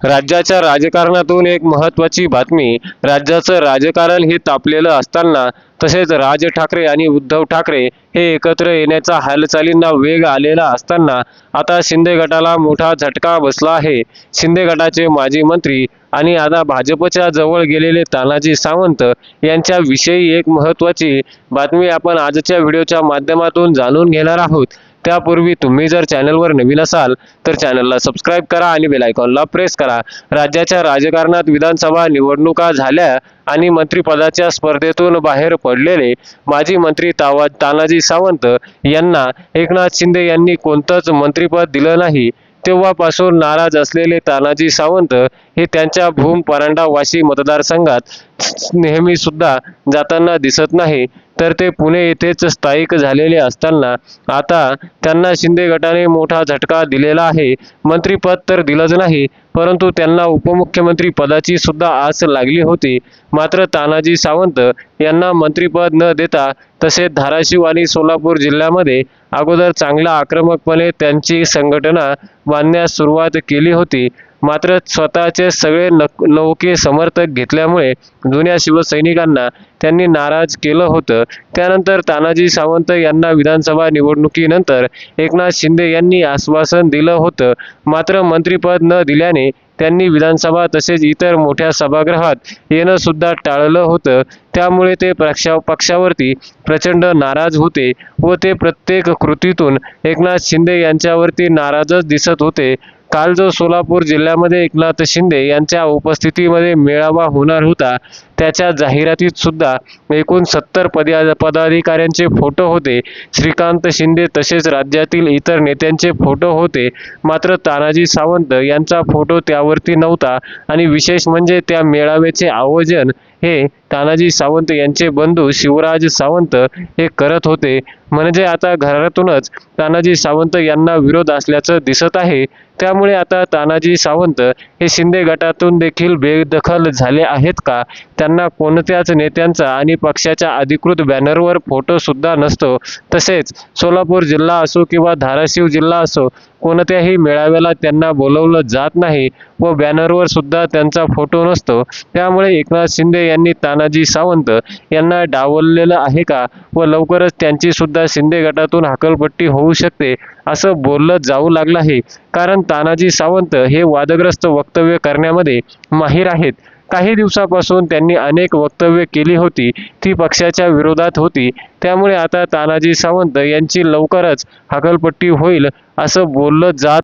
राज्याच्या राजकारणातून एक महत्त्वाची बातमी राज्याचं राजकारण हे तापलेलं असताना तसेच राज ठाकरे आणि उद्धव ठाकरे हे एकत्र येण्याचा हालचालींना वेग आलेला असताना आता शिंदे गटाला मोठा झटका बसला आहे. शिंदे गटाचे माजी मंत्री आणि आता भाजपच्या जवळ गेलेले तानाजी सावंत यांच्याविषयी एक महत्त्वाची बातमी आपण आजच्या व्हिडिओच्या माध्यमातून जाणून घेणार आहोत. त्यापूर्वी तुम्ही जर चॅनलवर नवीन असाल तर चॅनलला सबस्क्राईब करा आणि बेलायकॉनला प्रेस करा. राज्याच्या राजकारणात विधानसभा निवडणुका झाल्या आणि मंत्रिपदाच्या स्पर्धेतून बाहेर पडलेले माजी मंत्री तावा तानाजी सावंत यांना एकनाथ शिंदे यांनी कोणतंच मंत्रिपद दिलं नाही. तेव्हापासून नाराज असलेले तानाजी सावंत हे त्यांच्या भूम परांडा वाशी मतदारसंघात नेहमी सुद्धा जाताना दिसत नाही. तर ते पुणे येथेच स्थायिक झालेले असताना आता त्यांना शिंदे गटाने मोठा झटका दिलेला आहे. मंत्रिपद तर दिलंच नाही परंतु त्यांना उपमुख्यमंत्री पदाची सुद्धा आस लागली होती. मात्र तानाजी सावंत यांना मंत्रिपद न देता तसेच धाराशिव आणि सोलापूर जिल्ह्यामध्ये अगोदर चांगला आक्रमकपणे त्यांची संघटना बांधण्यास सुरुवात केली होती. मात्र स्वतःचे सगळे नक नौके समर्थक घेतल्यामुळे जुन्या शिवसैनिकांना त्यांनी नाराज केलं होतं. त्यानंतर तानाजी सावंत यांना विधानसभा निवडणुकीनंतर एकनाथ शिंदे यांनी आश्वासन दिलं होतं. मात्र मंत्रिपद न दिल्याने त्यांनी विधानसभा तसेच इतर मोठ्या सभागृहात येणं सुद्धा टाळलं होतं. त्यामुळे ते पक्षा पक्षावरती प्रचंड नाराज होते व ते प्रत्येक कृतीतून एकनाथ शिंदे यांच्यावरती नाराजच दिसत होते. काल जो सोलापूर जिल्ह्यामध्ये एकनाथ शिंदे यांच्या उपस्थितीमध्ये मेळावा होणार होता त्याच्या जाहिरातीत सुद्धा एकूण सत्तर पदा पदाधिकाऱ्यांचे फोटो होते. श्रीकांत शिंदे तसेच राज्यातील इतर नेत्यांचे फोटो होते. मात्र तानाजी सावंत यांचा फोटो त्यावरती नव्हता आणि विशेष म्हणजे त्या मेळाव्याचे आयोजन हे तानाजी सावंत यांचे बंधू शिवराज सावंत हे करत होते. म्हणजे आता घरातूनच तानाजी सावंत यांना विरोध असल्याचं दिसत आहे. त्यामुळे आता तानाजी सावंत हे शिंदे गटातून देखील बेदखल झाले आहेत का? त्यांना कोणत्याच नेत्यांचा आणि पक्षाच्या अधिकृत बॅनरवर फोटो सुद्धा नसतो. तसेच सोलापूर जिल्हा असो किंवा धाराशिव जिल्हा असो कोणत्याही मेळाव्याला त्यांना बोलवलं जात नाही व बॅनरवर सुद्धा त्यांचा फोटो नसतो. त्यामुळे एकनाथ शिंदे यांनी तानाजी सावंत यांना डावललेलं आहे का व लवकरच त्यांची सुद्धा शिंदे गटातून हकलपट्टी होऊ शकते असं बोललं जाऊ लागलं आहे. कारण तानाजी सावंत हे वादग्रस्त वक्तव्य करण्यामध्ये माहीर आहेत. काही दिवसापासून त्यांनी अनेक वक्तव्य केली होती. ती पक्षाच्या विरोधात होती. त्यामुळे आता तानाजी सावंत यांची लवकरच हकालपट्टी होईल असं बोललं जात